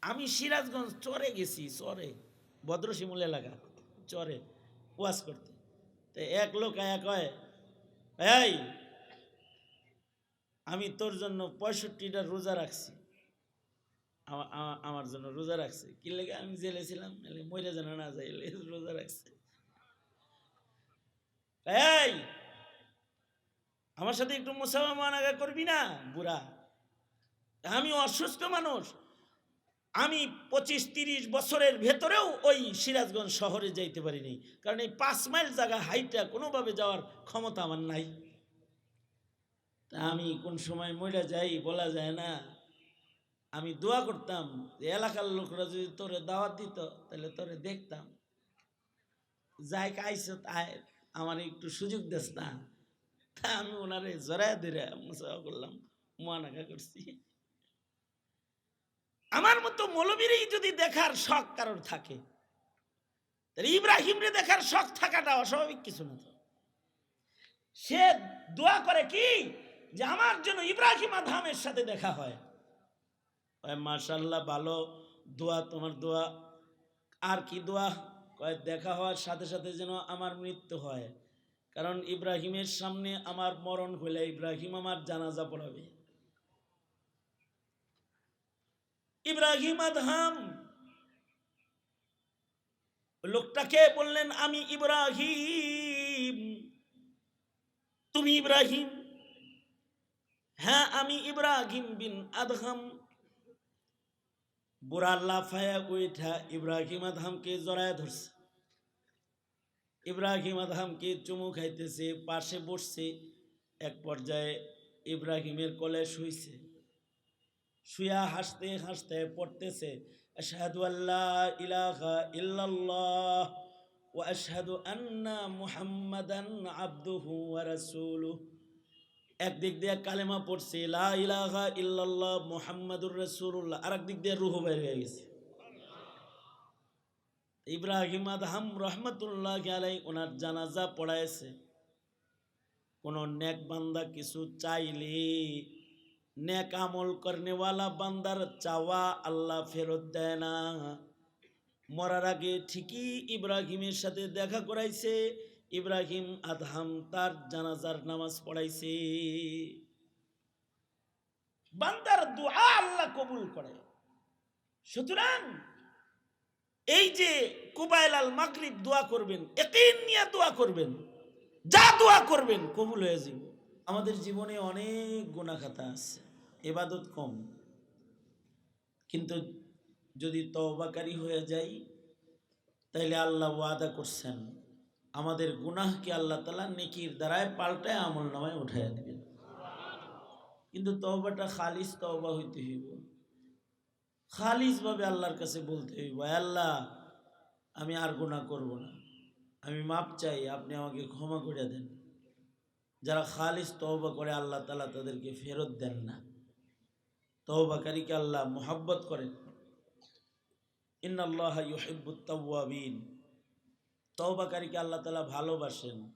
আমি সিরাজগঞ্জ চরে গেছি, চরে, ভদ্রশিমুল এলাকা, চরে, ওয়াজ করতে। তো এক লোক কয়, এই, আমি তোর জন্য পঁয়ষট্টিটা রোজা রাখছি। আমা- আমা- আমার জন্য রোজা রাখছে। কি লেগে আমি জেলে ছিলাম? যেন না যাই রোজা রাখছে। এই, আমার সাথে একটু মুসাফা মানাগা করবি না, বুড়া? আমি অসুস্থ মানুষ আমি পঁচিশ তিরিশ বছরের ভেতরেও ওই সিরাজগঞ্জ শহরে যাইতে পারিনি। কারণ এই পাঁচ মাইল জায়গা হাইটা কোনোভাবে যাওয়ার ক্ষমতা আমার নাই। তা আমি কোন সময় মরে যাই বলা যায় না। আমি দোয়া করতাম যে এলাকার লোকরা যদি তোরে দাওয়াত দিত, তাহলে তোরে দেখতাম। যাই কাইছ তাই, আমার একটু সুযোগ দেস না। তা আমি ওনারে জড়ায় ধরে মুসাফা করলাম মহানাকা করছি। আমার মতো মৌলবীরই যদি দেখার শখ কারোর থাকে ইব্রাহিমরে দেখার শখ থাকাটা অস্বাভাবিক কিছু না তো। সে দোয়া করে কি? যে আমার জন্য ইব্রাহিম আধামের সাথে দেখা হয়। মার্শাল্লাহ ভালো। দোয়া, তোমার দোয়া। আর কি দোয়া? কয়, দেখা হওয়ার সাথে সাথে যেন আমার মৃত্যু হয়। কারণ ইব্রাহিমের সামনে আমার মরণ হলে ইব্রাহিম আমার জানাজা পড়াবে। ইব্রাহিম আদহাম। লোকটাকে বললেন, আমি ইব্রাহিম। তুমি ইব্রাহিম? হ্যাঁ আমি ইব্রাহিম বিন আদহাম। বুড়া লাফায়া উঠা ইব্রাহিম আদহামকে জড়ায় ধরছে। ইব্রাহিম আদহামকে চুমু খাইতেছে, পাশে বসছে। এক পর্যায়ে ইব্রাহিমের কলে শুইছে। শুয়া হাসতে হাসতে পড়তেছে, আশহাদু আল্লাহ ইলাহা ইল্লাল্লাহ ওয়া আশহাদু আন্না মুহাম্মাদান আবদুহু ওয়া রাসূলুহু। একদিক দিয়ে কালেমা পড়ছে, লা ইলাহা ইল্লাল্লাহ মুহাম্মাদুর রাসূলুল্লাহ। আরেক দিক দিয়ে রুহ বের হয়ে গেছে। ইব্রাহিম আদহাম রহমতুল্লাহ আলাই ওনার জানাজা পড়াইছে, কোন নেক বান্দা কিছু চাইলে নেক আমল করনেওয়ালা বান্দার চাওয়া আল্লাহ ফেরত দেয় না মরার আগে ঠিকই ইব্রাহিমের সাথে দেখা করাইছে ইব্রাহিম আদহাম তার জানাজার নামাজ পড়াইছে বান্দার দোয়া আল্লাহ কবুল করে সুতরাং এই যে কুবাইল আল মাগরিব দোয়া করবেন, একিন নিয়ে দোয়া করবেন, যা দোয়া করবেন কবুল হয়ে যাবে। আমাদের জীবনে অনেক গুণাখাতা আছে। এবাদত কম। কিন্তু যদি তওবাকারী হয়ে যাই, তাইলে আল্লাহ ওয়াদা করছেন, আমাদের গুনাহকে আল্লাহ তালা নেকির দ্বারায় পাল্টায় আমল নামায় উঠাইয়া দিবেন। কিন্তু তওবাটা খালিস তওবা হইতে হইব। খালিসভাবে আল্লাহর কাছে বলতে হইব আল্লাহ, আমি আর গুনাহ করব না। আমি মাপ চাই, আপনি আমাকে ক্ষমা করে দেন। যারা খালিস তওবা করে, আল্লাহ তালা তাদেরকে ফেরত দেন না। তওবাকারীকে আল্লাহ মোহাব্বত করেন। ইন্নাল্লাহ ইউহিব্বুত তাওয়াবিন। তওবাকারীকে আল্লাহ তালা ভালোবাসেন।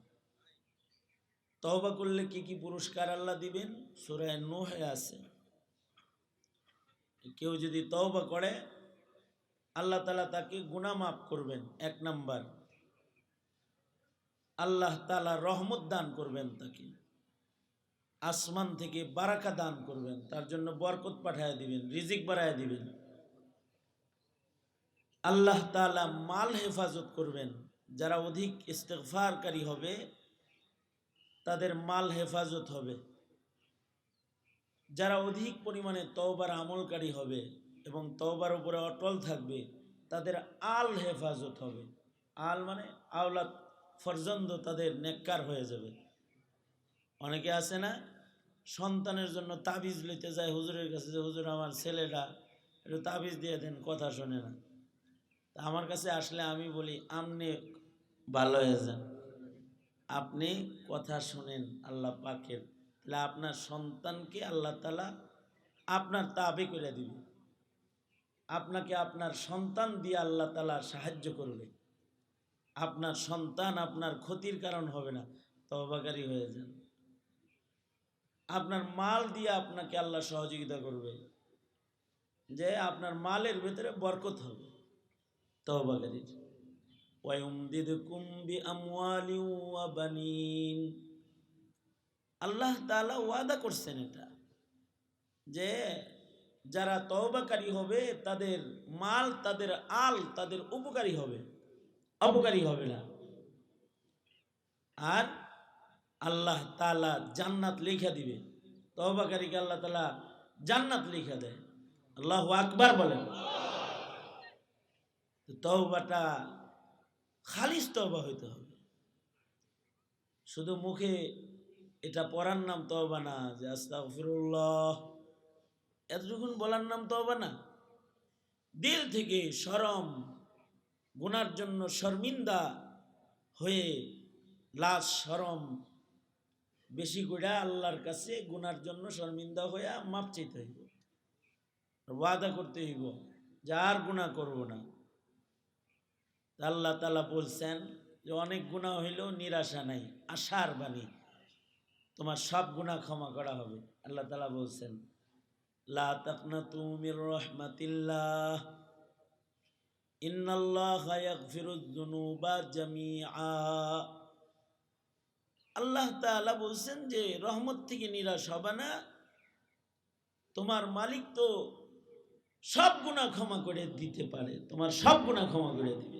তওবা করলে কি কি পুরস্কার আল্লাহ দিবেন? সুরায় নোহে আছে। কেউ যদি তওবা করে, আল্লাহ তালা তাকে গুনাহ মাফ করবেন, এক নাম্বার। আল্লাহ তালা রহমত দান করবেন তাকে। আসমান থেকে বারাকা দান করবেন, তার জন্য বরকত পাঠায় দিবেন, রিজিক বাড়ায় দিবেন। আল্লাহ তালা মাল হেফাজত করবেন, যারা অধিক ইস্তেগফারকারী হবে, তাদের মাল হেফাজত হবে। যারা অধিক পরিমাণে তওবার আমলকারী হবে এবং তওবার উপরে অটল থাকবে, তাদের আল হেফাজত হবে। আল মানে আওলাদ ফরজন্দ তাদের নেককার হয়ে যাবে। অনেকে আছে না সন্তানের জন্য তাবিজ লইতে যায় হুজুরের কাছে যে, হুজুর, আমার ছেলেটা একটু তাবিজ দিয়ে দেন, কথা শোনে না। তা আমার কাছে আসলে আমি বলি আপনি ভালো হয়ে যান। আপনি কথা শোনেন আল্লাহ পাকের। তাহলে আপনার সন্তানকে আল্লাহ তালা আপনার তাবে করে দিবে। আপনাকে আপনার সন্তান দিয়ে আল্লাহ তালা সাহায্য করবে। আপনার সন্তান আপনার ক্ষতির কারণ হবে না। তবাকারী হয়ে যান। আপনার মাল দিয়ে আপনাকে আল্লাহ সহযোগিতা করবে। যে আপনার মালের ভেতরে বরকত হবে। বানিন। আল্লাহ তাআলা ওয়াদা করছেন এটা। যে যারা তওবাকারী হবে, তাদের মাল, তাদের আল, তাদের উপকারী হবে। অপকারী হবে না। আর আল্লাহ তালা জান্নাত লেখা দিবে। তওবাকারীকে আল্লাহ তালা জান্নাত লেখা দেয়। আল্লাহ আকবার বলেন। তো তওবাটা খালিস তওবা হইতে হবে। শুধু মুখে এটা পড়ার নাম তহবা না, যে আস্তাগফিরুল্লাহ, এতটুকুন বলার নাম তহবা না। দিল থেকে শরম গুনার জন্য শর্মিন্দা হয়ে লাশ শরম বেশি করে আল্লাহর কাছে গুনার জন্য শর্মিন্দা হয়ে মাপ চাইতে হইব। ওয়াদা করতে হইব যে আর গুণা করব না। আল্লাহ তালা বলছেন যে অনেক গুণা হইলেও নিরাশা নাই, আশার বাণী। তোমার সব গুণা ক্ষমা করা হবে। আল্লাহ তালা বলছেন, লা তাকনাতু মির রাহমাতিল্লাহ, ইন্নাল্লাহা আল্লাহ তাআলা বলছেন যে, রহমত থেকে নিরাশ হবে না। তোমার মালিক তো সব গুণা ক্ষমা করে দিতে পারে। তোমার সব গুণা ক্ষমা করে দিবে।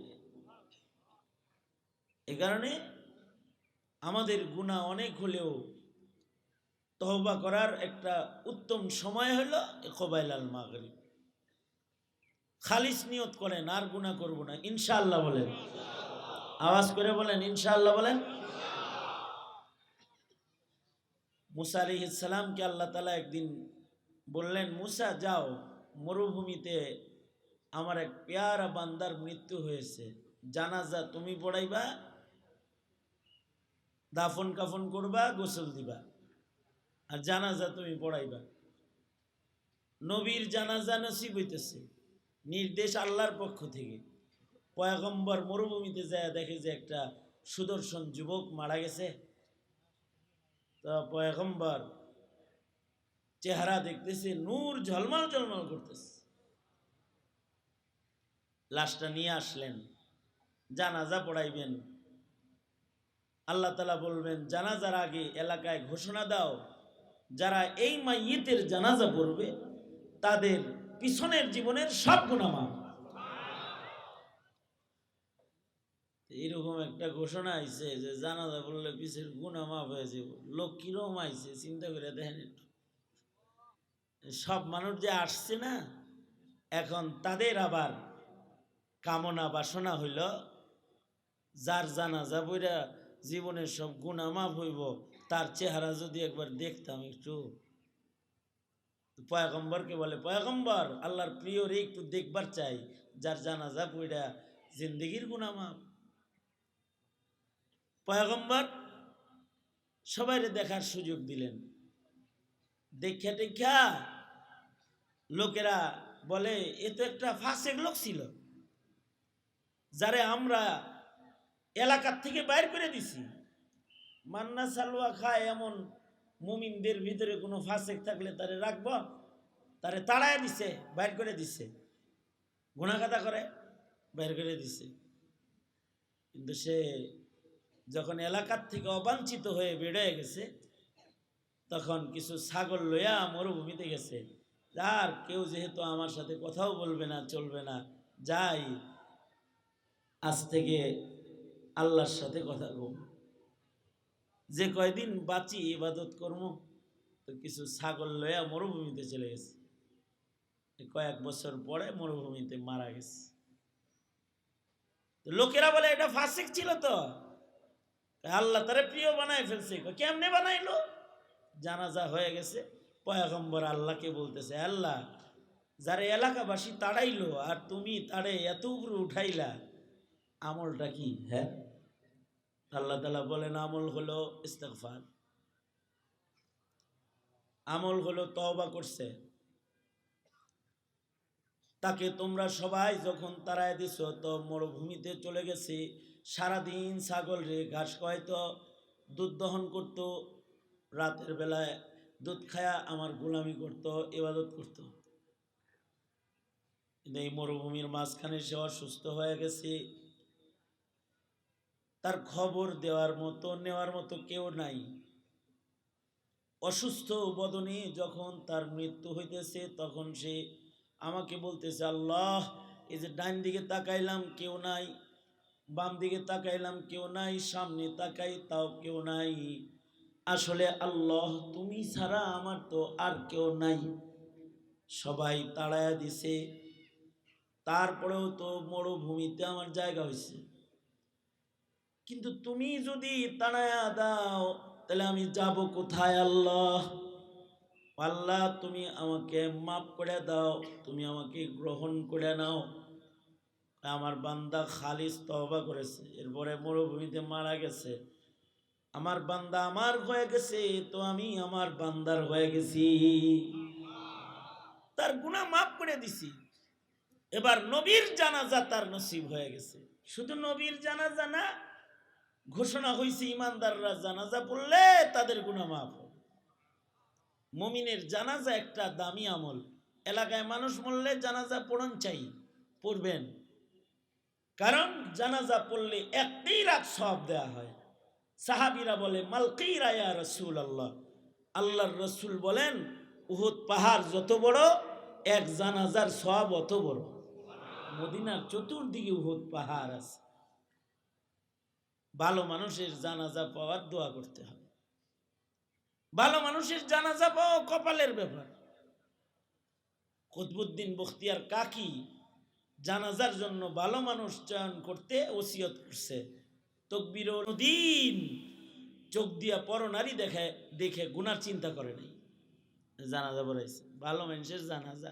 এ কারণে আমাদের গুণা অনেক হলেও তহবা করার একটা উত্তম সময় হলো কবাইল আল মাগরিব। খালিস নিয়ত করেন, আর গুণা করব না। ইনশাআল্লাহ বলেন। আওয়াজ করে বলেন, ইনশাআল্লাহ বলেন। মুসা আলি ইসালামকে আল্লাহ তালা একদিন বললেন, মুসা, যাও, মরুভূমিতে আমার এক পেয়ারা বান্দার মৃত্যু হয়েছে। জানাজা তুমি পড়াইবা, দাফন কাফন করবা, গোসল দিবা আর জানাজা তুমি পড়াইবা। নবীর জানাজা নসিব হইতেছে। নির্দেশ আল্লাহর পক্ষ থেকে। পয়গম্বর মরুভূমিতে যায় দেখে যে একটা সুদর্শন যুবক মারা গেছে। তো পয়গম্বর চেহারা দেখতেছে, নূর ঝলমল ঝলমল করতেছে। লাশটা নিয়ে আসলেন, জানাজা পড়াইবেন। আল্লাহ তালা বলবেন, জানাজার আগে এলাকায় ঘোষণা দাও, যারা এই মাইয়েতের জানাজা পড়বে, তাদের পিছনের জীবনের সব গুণামা এইরকম একটা ঘোষণা আইছে যে জানাজা পড়লে পিছের গুণা মাফ হয়ে যাব লোক কীরকম আইছে, চিন্তা করে দেখেন একটু। সব মানুষ যে আসছে না, এখন তাদের আবার কামনা বাসনা হইল, যার জানাজা বইরা জীবনের সব গুণা মাফ হইব, তার চেহারা যদি একবার দেখতাম একটু। পয়গম্বরকে বলে, পয়গম্বর, আল্লাহর প্রিয় রে একটু দেখবার চাই, যার জানাজা বইরা জিন্দিগির গুণা মাফ। পয়গম্বর সবাইরে দেখার সুযোগ দিলেন। দেখা দেখা লোকেরা বলে, এ তো একটা ফাঁসেক লোক ছিল, যারে আমরা এলাকার থেকে বাইর করে দিছি। মান্না সালুয়া খায় এমন মুমিনদের ভিতরে কোনো ফাঁসেক থাকলে তারে রাখব, তারে তাড়ায় দিছে, বাইর করে দিছে। গুণাগাতা করে, বাইর করে দিছে। কিন্তু সে যখন এলাকার থেকে অবাঞ্ছিত হয়ে বেড়ে গেছে, তখন কিছু ছাগল লইয়া মরুভূমিতে গেছে। আর কেউ যেহেতু আমার সাথে কথাও বলবে না, চলবে না, যাই, আজ থেকে আল্লাহর সাথে কথা কম যে কয়দিন বাঁচি ইবাদত কর্ম, তো কিছু ছাগল লইয়া মরুভূমিতে চলে গেছে। কয়েক বছর পরে মরুভূমিতে মারা গেছে। লোকেরা বলে, এটা ফাসিক ছিল তো? আল্লাহ তারে প্রিয় বানায় ফেলছে। কেমনে বানাইলো? জানাজা হয়ে গেছে। পয়গম্বর আল্লাহকে বলতেছে, আল্লাহ, যারা এলাকাবাসী তাড়াইলো আর তুমি তারে এত উপরে উঠাইলা, আমলটা কি? হ্যাঁ? আল্লাহ তালা বলেন, আমল হলো ইস্তেকফার আমল হলো তওবা করছে। তাকে তোমরা সবাই যখন তারায় দিছ, তো মরুভূমিতে চলে গেছে সারাদিন ছাগল রে, ঘাস খাওয়াইতো, দুধ দহন করতো, রাতের বেলায় দুধ খায়া আমার গোলামি করতো ইবাদত করতো। কিন্তু এই মরুভূমির মাঝখানে সে অসুস্থ হয়ে গেছে। তার খবর দেওয়ার মতো, নেওয়ার মতো কেউ নাই। অসুস্থ বদনে যখন তার মৃত্যু হইতেছে, তখন সে আমাকে বলতেছে, আল্লাহ, এই যে ডান দিকে তাকাইলাম, কেউ নাই। বাম দিকে তাকাইলাম, কেউ নাই, সামনে তাকাই, তাও কেউ নাই। আসলে আল্লাহ তুমি ছাড়া আমার তো আর কেউ নাই। সবাই তাড়ায়া দিছে। তারপরেও তো মরুভূমিতে আমার জায়গা হয়েছে কিন্তু তুমি যদি তাড়ায়া দাও, তাহলে আমি যাব কোথায় আল্লাহ? আল্লাহ তুমি আমাকে মাফ করে দাও, তুমি আমাকে গ্রহণ করে নাও। আমার বান্দা খালিস তওবা করেছে। এরপরে মরুভূমিতে মারা গেছে। আমার বান্দা আমার হয়ে গেছে, তো আমি আমার বান্দার হয়ে গেছি। তার গুনাহ মাফ করে দিছি। এবার নবীর জানাজা তার নসিব হয়ে গেছে। শুধু নবীর জানাজা না, ঘোষণা হয়েছে ইমানদাররা জানাজা পড়লে তাদের গুনাহ মাফ মমিনের জানাজা একটা দামি আমল। এলাকায় মানুষ মরলে জানাজা পড়ন চাই, পড়বেন। কারণ জানাজা পড়লে একটাই রাত সব দেয়া হয়। সাহাবিরা বলে মালকির আয়া রসুল আল্লাহ আল্লাহর রসুল বলেন, উহুদ পাহাড় যত বড়, এক জানাজার সব অত বড়। মদিনার চতুর্দিকে উহুদ পাহাড় আছে। ভালো মানুষের জানাজা পাওয়ার দোয়া করতে হবে। ভালো মানুষের জানাজা পাওয়া কপালের ব্যাপার। কুতবুদ্দিন বখতিয়ার কাকি জানাজার জন্য ভালো মানুষ চয়ন করতে ওসিয়ত করছে। তকবির দিন চোখ দিয়া পরনারী দেখে দেখে গুনার চিন্তা করে নাই। জানাজা বলাইছে ভালো মানুষের জানাজা।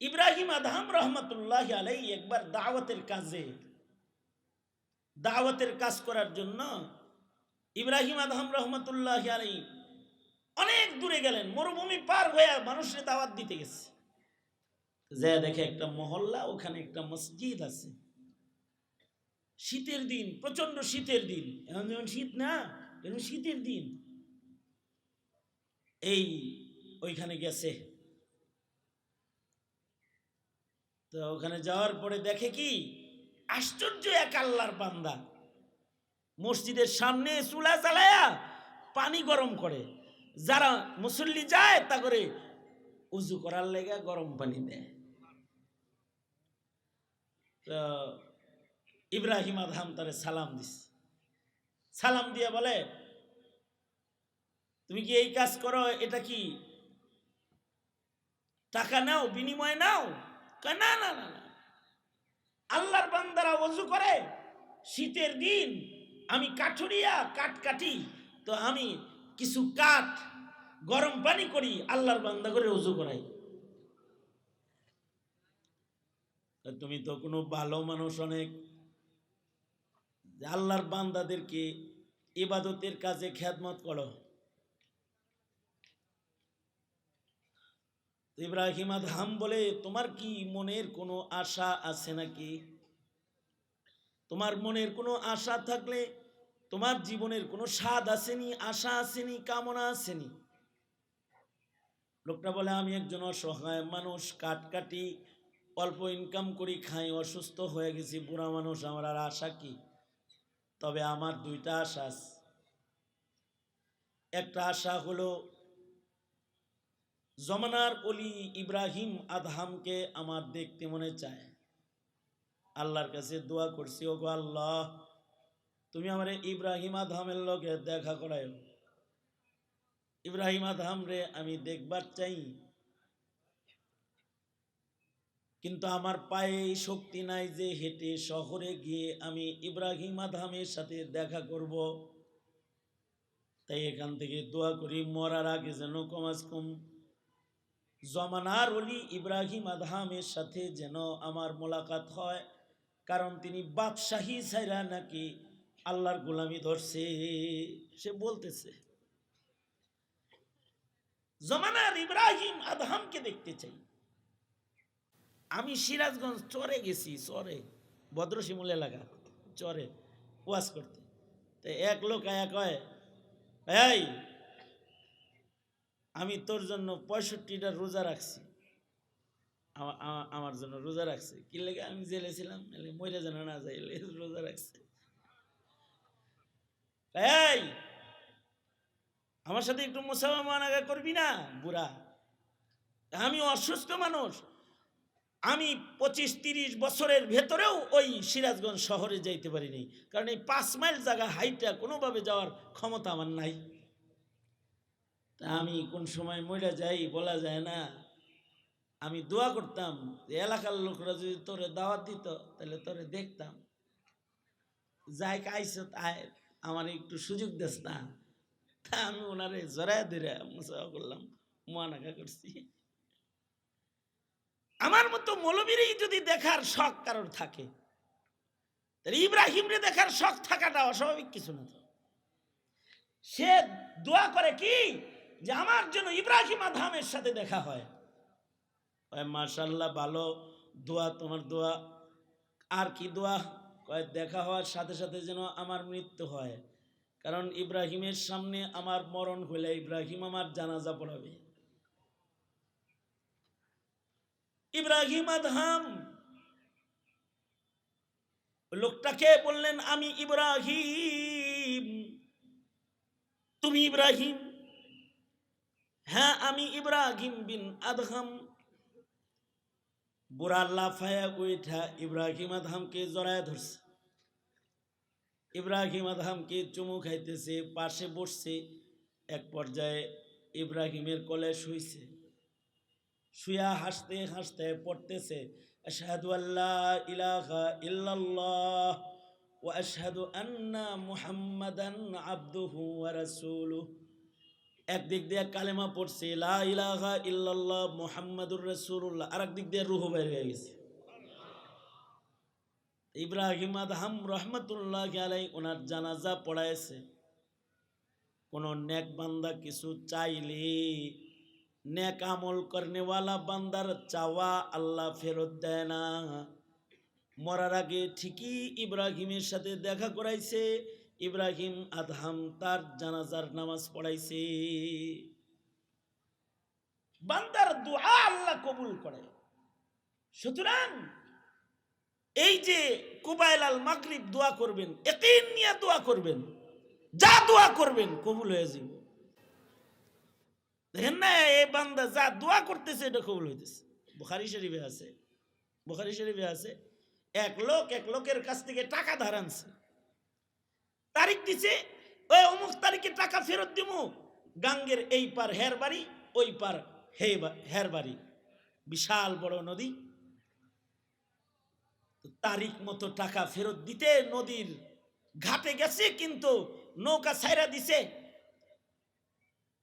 ইব্রাহিম আদহাম রহমতুল্লাহ আলাই একবার দাওয়াতের কাজে, দাওয়াতের কাজ করার জন্য ইব্রাহিম আদহাম রহমতুল্লাহ আলাই অনেক দূরে গেলেন। মরুভূমি পার হয়ে মানুষের দাওয়াত দিতে গেছে। যে দেখে একটা মহল্লা, ওখানে একটা মসজিদ আছে। শীতের দিন প্রচণ্ড শীতের দিন। এখন যেমন শীত না এখন শীতের দিন। এই ওইখানে গেছে। তো ওখানে যাওয়ার পরে দেখে কি, আশ্চর্য এক আল্লাহর বান্দা। মসজিদের সামনে চুলা চালায়া পানি গরম করে। যারা মুসল্লি যায়, তা করে উজু করার লেগে গরম পানি দেয়। ইব্রাহিম আদহাম তারে সালাম দিস সালাম দিয়ে বলে, তুমি কি এই কাজ করো? এটা কি? টাকা নাও, বিনিময় নাও? না না না না। আল্লাহর বান্দারা অজু করে, শীতের দিন আমি কাঠুরিয়া কাঠ কাটি, তো আমি কিছু কাঠ গরম পানি করি, আল্লাহর বান্দা করে অজু করাই তা তুমি তো কোনো ভালো মানুষ অনেক। আল্লাহর বান্দাদেরকে ইবাদতের কাজে খ্যাতমত করো। ইব্রাহিম আদহাম বলে, তোমার কি মনের কোনো আশা আছে নাকি? তোমার মনের কোনো আশা থাকলে তোমার জীবনের কোনো স্বাদ আসেনি, আশা আসেনি, কামনা আসেনি। লোকটা বলে, আমি একজন অসহায় মানুষ কাট কাটি অল্প ইনকাম করি, খাই, অসুস্থ হয়ে গেছি, বুড়া মানুষ, আমার আর আশা কি? তবে আমার দুইটা আশা আছে। একটা আশা হলো, জমানার অলি ইব্রাহিম আদহামকে আমার দেখতে মনে চায়। আল্লাহর কাছে দোয়া করছি ও গো আল্লাহ, তুমি আমার ইব্রাহিম আদহামের লগে দেখা করায়। ইব্রাহিম আদহাম রে, আমি দেখবার চাই কিন্তু আমার পায়ে শক্তি নাই যে হেঁটে শহরে গিয়ে আমি ইব্রাহিম আদহামের সাথে দেখা করব। তাই এখান থেকে দোয়া করি, মরার আগে যেন কমাজ কম। জমানার অলি ইব্রাহিম আদহামের সাথে যেন আমার মোলাকাত হয়, কারণ তিনি বাদশাহী ছাইরা নাকি আল্লাহর গোলামি ধরছে, সে বলতেছে। জমানার ইব্রাহিম আদহামকে দেখতে চাই। আমি সিরাজগঞ্জ চরে গেছি, চরে, ভদ্রশিমুল এলাকা, চরে, ওয়াজ করতে। তো এক লোক আয়া কয় আমি তোর জন্য পঁয়ষট্টিটা রোজা রাখছি। আমা- আমা- আমার জন্য রোজা রাখছে। কি লেগে আমি জেলে ছিলাম? মরে যেন না যাই রোজা রাখছে। আমার সাথে একটু মুসাফা মানাগা করবি না, বুড়া? আমি অসুস্থ মানুষ আমি পঁচিশ তিরিশ বছরের ভেতরেও ওই সিরাজগঞ্জ শহরে যাইতে পারিনি। কারণ এই পাঁচ মাইল জায়গা হাইটটা কোনোভাবে যাওয়ার ক্ষমতা আমার নাই। তা আমি কোন সময় মরে যাই বলা যায় না। আমি দোয়া করতাম যে এলাকার লোকরা যদি তোরে দাওয়াত দিত, তাহলে তোরে দেখতাম। যাই কাইছ তাই, আমার একটু সুযোগ দেস না। তা আমি ওনারে জড়ায় ধরে মুসাফা করলাম মানাকা করছি। আমার মতো মৌলবীরই যদি দেখার শখ কারোর থাকে, তাহলে ইব্রাহিমরে দেখার শখ থাকাটা অস্বাভাবিক কিছু না সে দোয়া করে কি? যে আমার জন্য ইব্রাহিম আধামের সাথে দেখা হয়। মার্শাল্লাহ ভালো। দোয়া, তোমার দোয়া। আর কি দোয়া? কয়, দেখা হওয়ার সাথে সাথে যেন আমার মৃত্যু হয়। কারণ ইব্রাহিমের সামনে আমার মরণ হইলে ইব্রাহিম আমার জানাজা পড়াবে। ইব্রাহিম আদহাম। লোকটাকে বললেন, আমি ইব্রাহিম। তুমি ইব্রাহিম? হ্যাঁ আমি ইব্রাহিম বিন আদহাম। বুড়া লাফায়া উঠা ইব্রাহিম আদহামকে জড়ায় ধরছে। ইব্রাহিম আদহামকে চুমু খাইতেছে, পাশে বসছে। এক পর্যায়ে ইব্রাহিমের কলে শুইছে। শুয়া হাসতে হাসতে পড়তেছে, আশহাদু আল্লাহ ইলাহা ইল্লাল্লাহ ওয়া আশহাদু আন্না মুহাম্মাদান আবদুহু ওয়া রাসূলুহু। একদিক দিয়ে কালেমা পড়ছে, লা ইলাহা ইল্লাল্লাহ মুহাম্মাদুর রাসূলুল্লাহ। আরেক দিক দিয়ে রূহ বের হয়ে গেছে। ইব্রাহিম আদহাম রহমতুল্লাহ আলাই ওনার জানাজা পড়াইছে, কোন নেক বান্দা কিছু চাইলে নেক আমল করনেওয়ালা বান্দার চাওয়া আল্লাহ ফেরত দেয় না। মরার আগে ঠিকই ইব্রাহিমের সাথে দেখা করাইছে। ইব্রাহিম আদহাম তার জানাজার নামাজ পড়াইছে। বান্দার দোয়া আল্লাহ কবুল করে। সুতরাং এই যে কুবাইল আল মাগরিব দোয়া করবেন, একিন নিয়ে দোয়া করবেন, যা দোয়া করবেন কবুল হয়ে যাবে। দেখেন না এই বান্দা যা দোয়া করতেছে এটা কবুল হইতেছে। বুখারি শরীফে আছে বুখারি শরীফে আছে এক লোক এক লোকের কাছ থেকে টাকা ধার আনছে। তারিখ দিছে ওই অমুক তারিখে টাকা ফেরত দিব গাঙ্গের এই পার হের বাড়ি ওই পার হে হের বাড়ি বিশাল বড় নদী। তারিখ মতো টাকা ফেরত দিতে নদীর ঘাটে গেছে কিন্তু নৌকা ছাইরা দিছে।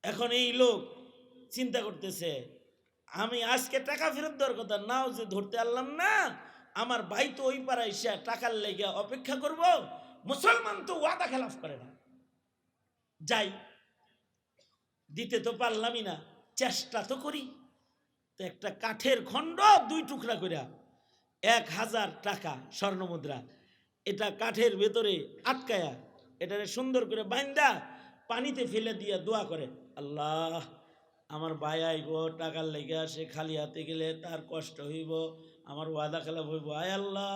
এখন এই লোক চিন্তা করতেছে, আমি আজকে টাকা ফেরত দেওয়ার কথা, নাও যে ধরতে পারলাম না, আমার ভাই তো ওই পাড়ায় এসে টাকার লেগে অপেক্ষা করব, মুসলমান তো ওয়াদা খেলাফ করে না। যাই, দিতে তো পারলামই না, চেষ্টা তো করি। তো একটা কাঠের খণ্ড, দুই টুকরা করে এক হাজার টাকা স্বর্ণমুদ্রা এটা কাঠের ভেতরে আটকায়া, এটারে সুন্দর করে বাইন্দা, পানিতে ফেলে দিয়া দোয়া করে, আল্লাহ। আমার ভাই আইব, টাকার লেগে সে খালি হাতে গেলে তার কষ্ট হইব, আমার ওয়াদা খেলাফ হইব। আয় আল্লাহ,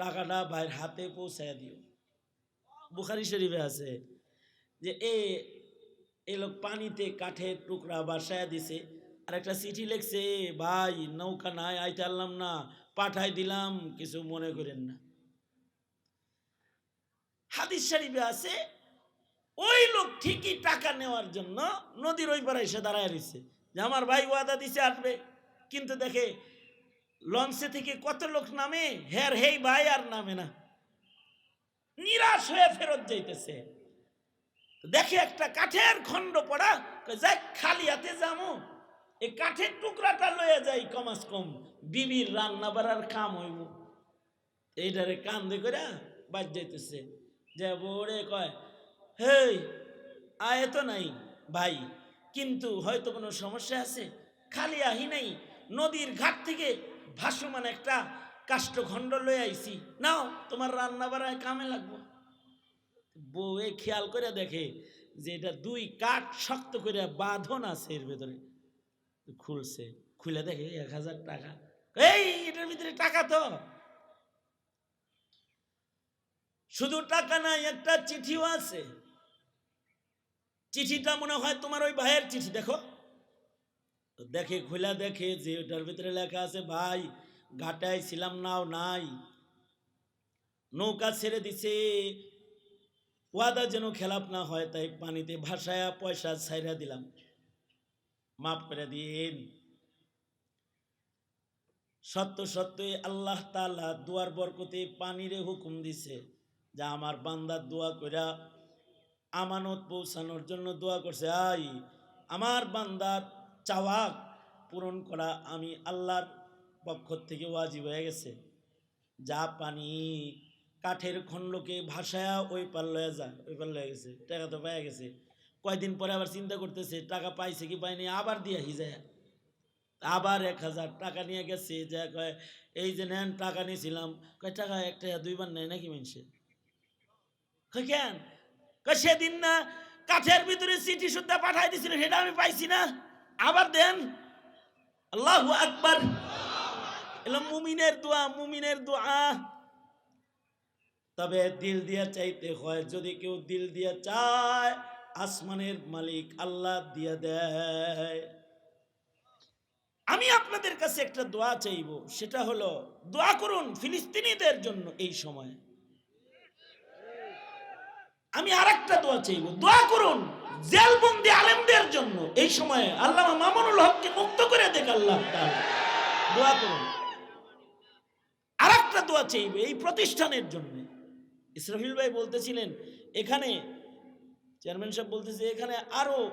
টাকাটা ভাইয়ের হাতে পৌঁছায় দিও। বুখারি শরীফে আছে যে, এ এ লোক পানিতে কাঠের টুকরা বাসায় দিছে আর একটা চিঠি লিখছে, ভাই, নৌকা নাই, আইতে পারলাম না পাঠাই দিলাম, কিছু মনে করেন না। হাদিস শরীফে আছে ওই লোক ঠিকই টাকা নেওয়ার জন্য নদীর ওই পাড়ে এসে দাঁড়ায় রয়েছে। যে আমার ভাই ওয়াদা দিছে আসবে। কিন্তু দেখে লঞ্চে থেকে কত লোক নামে? হের হেই ভাই আর নামে না। নিরাশ হয়ে ফেরত যাইতেছে। দেখে একটা কাঠের খণ্ড পড়া যাই, খালি হাতে যামো। এই কাঠের টুকরাটা লয়ে যাই কমাস কম। বিবির রান্না বাড়ার কাম হইব। এইটারে কান দিয়ে করে বাজ যাইতেছে। যে বড়ে কয় হেই আয় তো নাই ভাই, কিন্তু হয়তো কোনো সমস্যা আছে? খালি আহি নাই, নদীর ঘাট থেকে ভাসমান একটা কাষ্ঠখণ্ড লয়ে আইছি। নাও, তোমার রান্না বাড়ায় কামে লাগবো। বউয়ে খেয়াল করে দেখে যে এটা দুই কাঠ শক্ত করে বাঁধন আছে এর ভেতরে। খুলছে, খুলে দেখে এক হাজার টাকা। এই, এটার ভিতরে টাকা তো। শুধু টাকা নাই, একটা চিঠিও আছে। চিঠিটা মনে হয় তোমার ওই ভাইয়ের চিঠি, দেখো। দেখে, খোলা দেখে যে ওটার ভিতরে লেখা আছে, ভাই, ঘাটায় ছিলাম নাও নাই। নৌকা ছেড়ে দিছে। ওয়াদা যেন খেলাপ না হয়, তাই পানিতে ভাসায়া পয়সা ছাইরা দিলাম। মাফ করে দিন। সত্য সত্যই আল্লাহ তাআলা দুয়ার বরকতে পানিরে হুকুম দিছে যা আমার বান্দার দোয়া কইরা আমানত পৌঁছানোর জন্য দোয়া করছে, আই, আমার বান্দার চাওয়া পূরণ করা আমি আল্লাহর পক্ষ থেকে ওয়াজিব হয়ে গেছে। যা পানি কাঠের খণ্ডকে ভাসায়া ওই পার লয়ে যা, ওই পার লয়ে গেছে, টাকা তো পাইয়া গেছে। কয়দিন পরে আবার চিন্তা করতেছে, টাকা পাইছে কি পাইনি, আবার দিয়া হিজায় আবার এক হাজার টাকা নিয়ে গেছে, যা কয়, এই যে নেন, টাকা নিয়েছিলাম। কয়, টাকা একটা, দুইবার নেয় নাকি মানুষের কয়, কেন? সেদিন না কাঠের ভিতরে চিঠি সুদ্ধা পাঠাই দিছিল, সেটা আমি পাইছি না। আবার দেন। আল্লাহ আকবার। মুমিনের দোয়া মুমিনের দোয়া। তবে দিল দিয়া চাইতে হয়, যদি কেউ দিল দিয়া চায়, আসমানের মালিক আল্লাহ দিয়া দেয়। আমি আপনাদের কাছে একটা দোয়া চাইব, সেটা হলো, দোয়া করুন ফিলিস্তিনিদের জন্য এই সময়। আমি আর একটা দোয়া চাইব। দোয়া করুন জেলবন্দি আলেমদের জন্য। এই সময়ে আল্লাহ মামুনুল হককে মুক্ত করে দেখ আল্লাহ। দোয়া করুন। আর একটা দোয়া চাইব এই প্রতিষ্ঠানের জন্য। ইসরাফিল ভাই বলতেছিলেন, এখানে চেয়ারম্যান সাহেব বলতেছে, এখানে আরও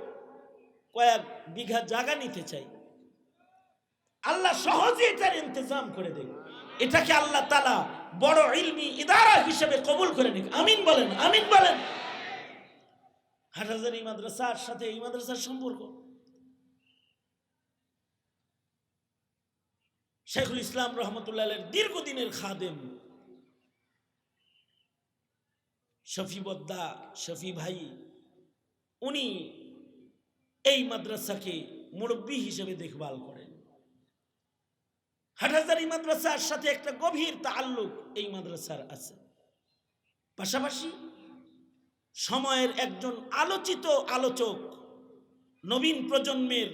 কয়েক বিঘা জায়গা নিতে চাই। আল্লাহ সহজে এটার ইন্তজাম করে দেবে। এটাকে আল্লাহ তালা বড় ইলমি ইদারা হিসেবে কবুল করে নিক। আমিন বলেন আমিন বলেন। হাটহাজারি মাদ্রাসার সাথে এই মাদ্রাসার সম্পর্ক। শেখুল ইসলাম রহমতুল্লাহ দীর্ঘদিনের খাদেম। শফি বদ্দা, শফি ভাই, উনি এই মাদ্রাসাকে মুরব্বী হিসেবে দেখভাল করেন। হাটহাজারি মাদ্রাসার সাথে একটা গভীর তাল্লুক এই মাদ্রাসার আছে। পাশাপাশি সময়ের একজন আলোচিত আলোচক, নবীন প্রজন্মের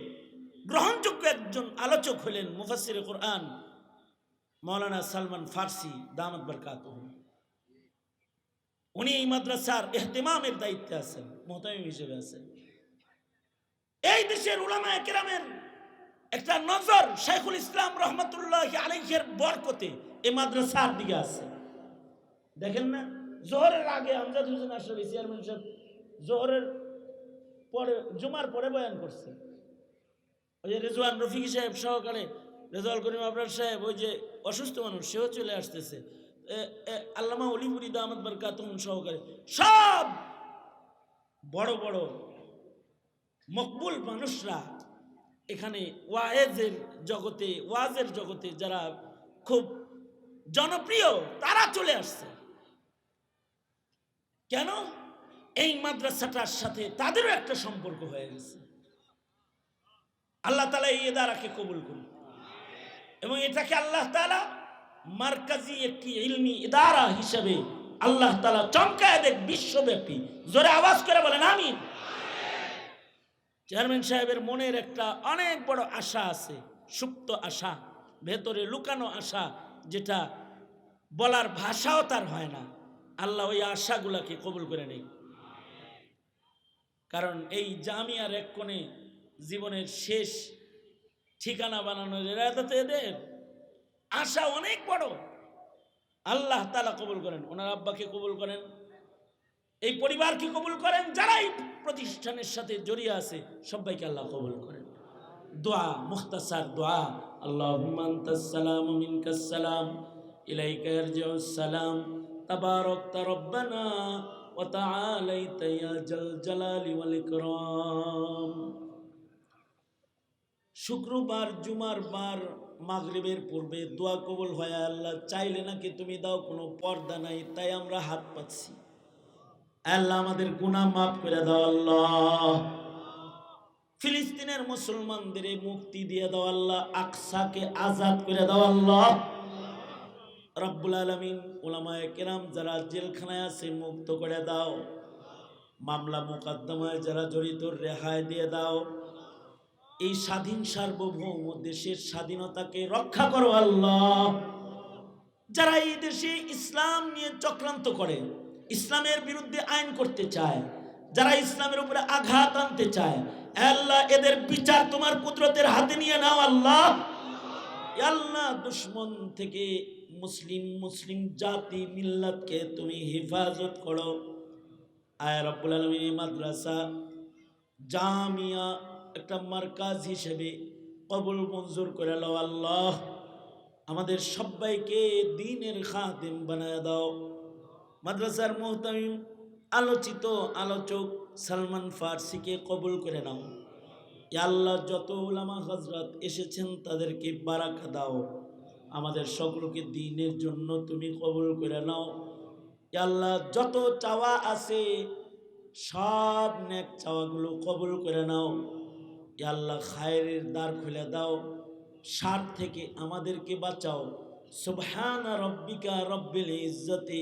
গ্রহণযোগ্য একজন আলোচক হলেন মুফাসির কোরআন মৌলানা সালমান ফার্সি দামদ বরকাত উনি এই মাদ্রাসার এহতেমামের দায়িত্বে আছেন, মোহতামিম হিসেবে আছেন। এই দেশের উলামায়ে কেরামের একটা নজর শেখুল ইসলাম রহমতুল্লাহ আলাইহের বরকতে এ মাদ্রাসার দিকে আছে। দেখেন না, জোহরের আগে আমজাদ হোসেন আসলে চেয়ারম্যান সাহেব জোহরের পরে, জুমার পরে বয়ান করছে। ওই যে রেজওয়ান রফিকি সাহেব সহকারে, রেজওয়াল করিম আবরার সাহেব, ওই যে অসুস্থ মানুষ, সেও চলে আসতেছে। আল্লামা অলিপুরি দামদ বরকাতুম সহকারে সব বড় বড় মকবুল মানুষরা এখানে ওয়াজের জগতে ওয়াজের জগতে যারা খুব জনপ্রিয়, তারা চলে আসছে। কেন? এই মাদ্রাসাটার সাথে তাদেরও একটা সম্পর্ক হয়ে গেছে। আল্লাহ তালা এই এদারাকে কবুল করুন। এবং এটাকে আল্লাহ তালা মার্কাজি একটি ইলমি ইদারা হিসেবে আল্লাহ তালা চমকায় দেখ, বিশ্বব্যাপী। জোরে আওয়াজ করে বলেন, আমিন। চেয়ারম্যান সাহেবের মনের একটা অনেক বড় আশা আছে, সুপ্ত আশা, ভেতরে লুকানো আশা যেটা বলার ভাষাও তার হয় না। আল্লাহ ওই আশাগুলাকে কবুল করে নেই কারণ এই জামিয়ার এক কোণে জীবনের শেষ ঠিকানা বানানোর এরাদা তো এদের আশা অনেক বড়। আল্লাহ তালা কবুল করেন, ওনার আব্বাকে কবুল করেন এই পরিবারকে কবুল করেন যারা এই প্রতিষ্ঠানের সাথে জড়িয়ে আছে, সবাইকে আল্লাহ কবুল করেন। দোয়া, মুখতাসার দোয়া আনতাস সালাম মিনকাস সালাম, ইলাইকা ইয়ারজিউস সালাম, তাবারাকতা রব্বানা ওয়া তাআলাইতা জাল জালালি শুক্রবার, জুমার বার, মাগরিবের পূর্বে দোয়া কবুল হয়, আল্লাহ চাইলে নাকি তুমি দাও, কোনো পর্দা নাই, তাই আমরা হাত পাচ্ছি আল্লাহ আমাদের গুনাহ মাফ করে দাও, আল্লাহ। ফিলিস্তিনের মুসলমানদের মুক্তি দিয়ে দাও, আল্লাহ। আকসাকে আজাদ করে দাও, আল্লাহ। রব্বুল আলমিন ওলামায় কেরাম যারা জেলখানায় আছে, মুক্ত করে দাও। মামলা মোকদ্দমায় যারা জড়িত, রেহাই দিয়ে দাও। এই স্বাধীন সার্বভৌম দেশের স্বাধীনতাকে রক্ষা করো, আল্লাহ। যারা এই দেশে ইসলাম নিয়ে চক্রান্ত করে ইসলামের বিরুদ্ধে আইন করতে চায়, যারা ইসলামের উপরে আঘাত আনতে চায়, আল্লাহ এদের বিচার তোমার কুদরতের হাতে নিয়ে নাও, আল্লাহ। আল্লাহ দুশ্মন থেকে মুসলিম মুসলিম জাতি, মিল্লাতকে তুমি হেফাজত করো। আয় রব্বুল আলমী মাদ্রাসা জামিয়া একটা মার্কাজ হিসেবে কবুল, মঞ্জুর করে লো আল্লাহ। আমাদের সবাইকে দিনের খাদেম বানায় দাও। মাদ্রাসার মোহতামিম আলোচিত আলোচক সালমান ফার্সিকে কবুল করে নাও। আল্লাহ, যত উলামা হজরত এসেছেন তাদেরকে বারাকা দাও। আমাদের সকলকে দিনের জন্য তুমি কবুল করে নাও। আল্লাহ, যত চাওয়া আছে সব নেক চাওয়াগুলো কবুল করে নাও। আল্লাহ খায়ের দ্বার খুলে দাও। সার থেকে আমাদেরকে বাঁচাও। সুবহান রব্বিকা রব্বিল ইজ্জতি